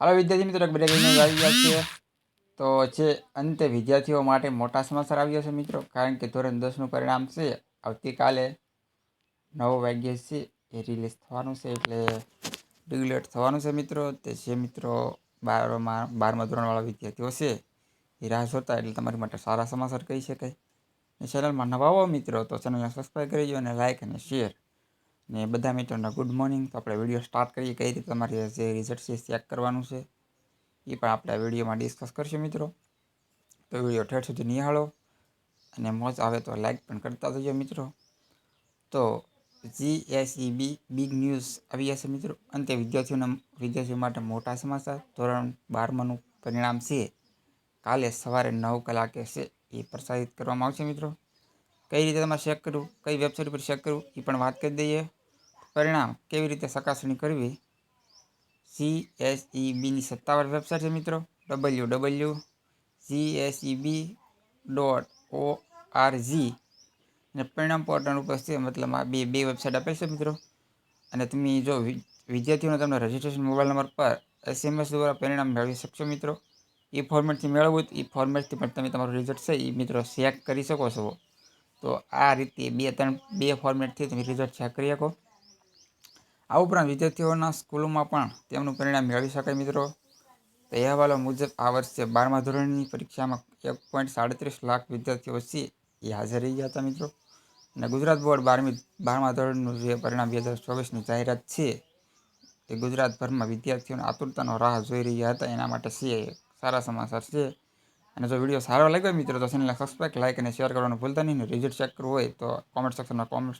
વિદ્યાર્થી મિત્રો breaking news આવી ગયા છે તો જે અંતે વિદ્યાર્થીઓ માટે મોટા સમાચાર આવ્યા છે મિત્રો, કારણ કે ધોરણ દસનું પરિણામ છે. આવતીકાલે નવ વાગ્યે છે, એ રિલીઝ થવાનું છે, એટલે રેગ્યુલેટ થવાનું છે મિત્રો. તે જે મિત્રો બારમાં, બારમા ધોરણવાળા વિદ્યાર્થીઓ છે, એ રાહ જોતા, એટલે તમારી માટે સારા સમાચાર કહી શકાય. ચેનલમાં નવા હો મિત્રો, તો ચેનલને સબસ્ક્રાઈબ કરી અને લાઇક અને શેર ને બધા મિત્રોને ગુડ મોર્નિંગ તો આપણે વીડિયો સ્ટાર્ટ કરીએ. કઈ રીતે તમારે જે રિઝલ્ટ છે ચેક કરવાનું છે, એ પણ આપણે આ વિડીયોમાં ડિસ્કસ કરશું મિત્રો. તો વીડિયો ઠેઠ સુધી નિહાળો અને મોજ આવે તો લાઈક પણ કરતા જજો મિત્રો. તો G S E B big news આવી હશે મિત્રો. અંતે વિદ્યાર્થીઓના, વિદ્યાર્થીઓ માટે મોટા સમાચાર. ધોરણ બારમાનું પરિણામ છે. કાલે સવારે નવ કલાકે છે એ પ્રસારિત કરવામાં આવશે મિત્રો. કઈ રીતે તમારે ચેક કરવું, કઈ વેબસાઇટ પર ચેક કરવું, એ પણ વાત કરી દઈએ. પરિણામ કેવી રીતે ચકાસણી કરવી? સી એસ ઈ બીની સત્તાવાર વેબસાઇટ છે મિત્રો. W W C S E B dot O R G અને પરિણામ પોર્ટલ ઉપર છે, મતલબ આ બે બે વેબસાઇટ આપેલ છે મિત્રો. અને તમે જો વિદ્યાર્થીઓને તમને રજિસ્ટ્રેશન મોબાઈલ નંબર પર એસએમએસ દ્વારા પરિણામ મેળવી શકશો મિત્રો. એ ફોર્મેટથી મેળવવું એ ફોર્મેટથી પણ તમે તમારું રિઝલ્ટ છે, એ મિત્રો ચેક કરી શકો છો. તો આ રીતે બે, ત્રણ, બે ફોર્મેટથી તમે રિઝલ્ટ ચેક કરી શકો. આ ઉપરાંત વિદ્યાર્થીઓના સ્કૂલોમાં પણ તેમનું પરિણામ મેળવી શકાય મિત્રો. તો અહેવાલો મુજબ આ વર્ષે બારમા ધોરણની પરીક્ષામાં એક પોઈન્ટ સાડત્રીસ લાખ વિદ્યાર્થીઓ છે એ હાજર રહી ગયા હતા મિત્રો. અને ગુજરાત બોર્ડ બારમી, બારમા ધોરણનું જે પરિણામ બે હજાર ચોવીસની જાહેરાત છે, એ ગુજરાતભરમાં વિદ્યાર્થીઓને આતુરતાનો રાહ જોઈ રહ્યા હતા. એના માટે છે, સારા સમાચાર છે. અને જો વીડિયો સારો લાગ્યો મિત્રો, તો ચેનલને સબસ્ક્રાઈબ લાઇક અને શેર કરવાનું ભૂલતા નહીં. રિઝલ્ટ ચેક કરવું હોય તો કોમેન્ટ સેક્શનમાં કોમેન્ટ